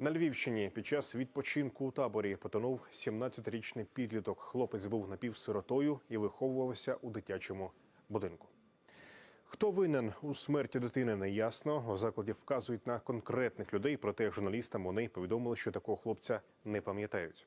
На Львівщині під час відпочинку у таборі потонув 17-річний підліток. Хлопець був напівсиротою і виховувався у дитячому будинку. Хто винен у смерті дитини, не ясно. У закладі вказують на конкретних людей, проте журналістам вони повідомили, що такого хлопця не пам'ятають.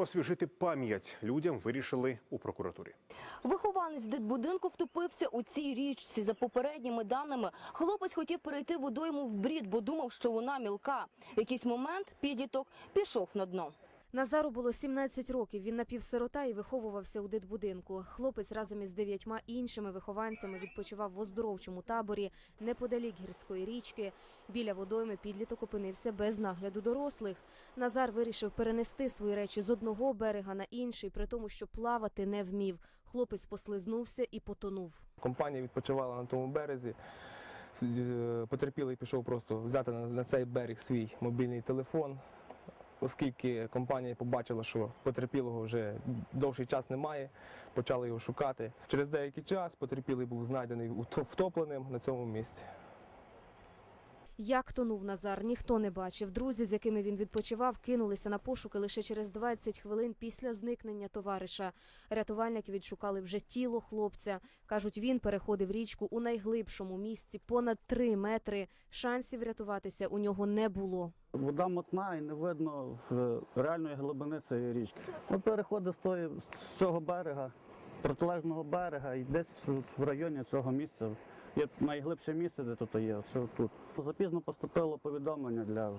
Освіжити пам'ять людям вирішили у прокуратурі. Вихованець дитбудинку втопився у цій річці. За попередніми даними, хлопець хотів перейти водойму в брід, бо думав, що вона мілка. В якийсь момент підліток пішов на дно. Назару було 17 років. Він напівсирота і виховувався у дитбудинку. Хлопець разом із дев'ятьма іншими вихованцями відпочивав в оздоровчому таборі неподалік гірської річки. Біля водойми підліток опинився без нагляду дорослих. Назар вирішив перенести свої речі з одного берега на інший, при тому, що плавати не вмів. Хлопець послизнувся і потонув. Компанія відпочивала на тому березі. Е, Потерпілий пішов просто взяти на цей берег свій мобільний телефон, оскільки компанія побачила, що потерпілого вже довший час немає, почали його шукати. Через деякий час потерпілий був знайдений вто- втопленим на цьому місці. Як тонув Назар, ніхто не бачив. Друзі, з якими він відпочивав, кинулися на пошуки лише через 20 хвилин після зникнення товариша. Рятувальники відшукали вже тіло хлопця. Кажуть, він переходив річку у найглибшому місці понад 3 метри. Шансів рятуватися у нього не було. Вода мотна і не видно в- реальної глибини цієї річки. Ми переходимо з, тої, з цього берега, протилежного берега, і десь в районі цього місця. Є найглибше місце, де тут є, це тут. Запізно поступило повідомлення для.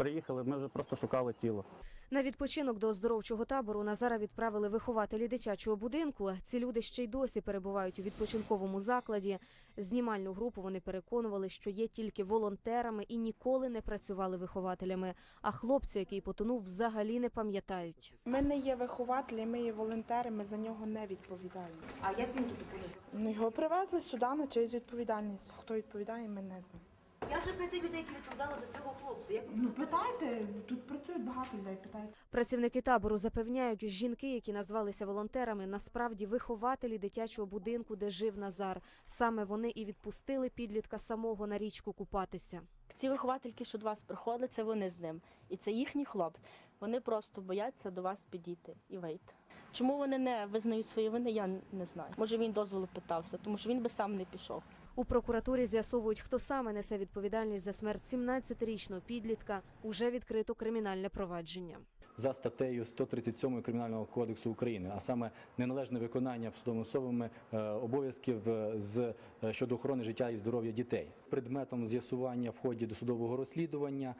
Приїхали, ми вже просто шукали тіло. На відпочинок до оздоровчого табору Назара відправили вихователі дитячого будинку. Ці люди ще й досі перебувають у відпочинковому закладі. Знімальну групу вони переконували, що є тільки волонтерами і ніколи не працювали вихователями. А хлопця, який потонув, взагалі не пам'ятають. Ми не є вихователі, ми є волонтери, ми за нього не відповідаємо. А як він тут опинився? Ну, його привезли сюди на чиюсь відповідальність. Хто відповідає, ми не знаємо. Як же знайти людей, які відповідали за цього хлопця? Як Ну питайте, тут працюють багато людей, питайте. Працівники табору запевняють, жінки, які назвалися волонтерами, насправді вихователі дитячого будинку, де жив Назар. Саме вони і відпустили підлітка самого на річку купатися. Ці виховательки, що до вас приходять, це вони з ним. І це їхній хлопець. Вони просто бояться до вас підійти і вийти. Чому вони не визнають свої вини, я не знаю. Може він дозволу питався, тому що він би сам не пішов. У прокуратурі з'ясовують, хто саме несе відповідальність за смерть 17-річного підлітка. Уже відкрито кримінальне провадження. за статтею 137 Кримінального кодексу України, а саме неналежне виконання посадовими особами е, обов'язків е, з е, щодо охорони життя і здоров'я дітей. Предметом з'ясування в ході досудового розслідування,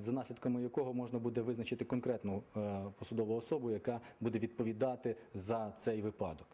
за наслідками якого можна буде визначити конкретну посадову особу, яка буде відповідати за цей випадок.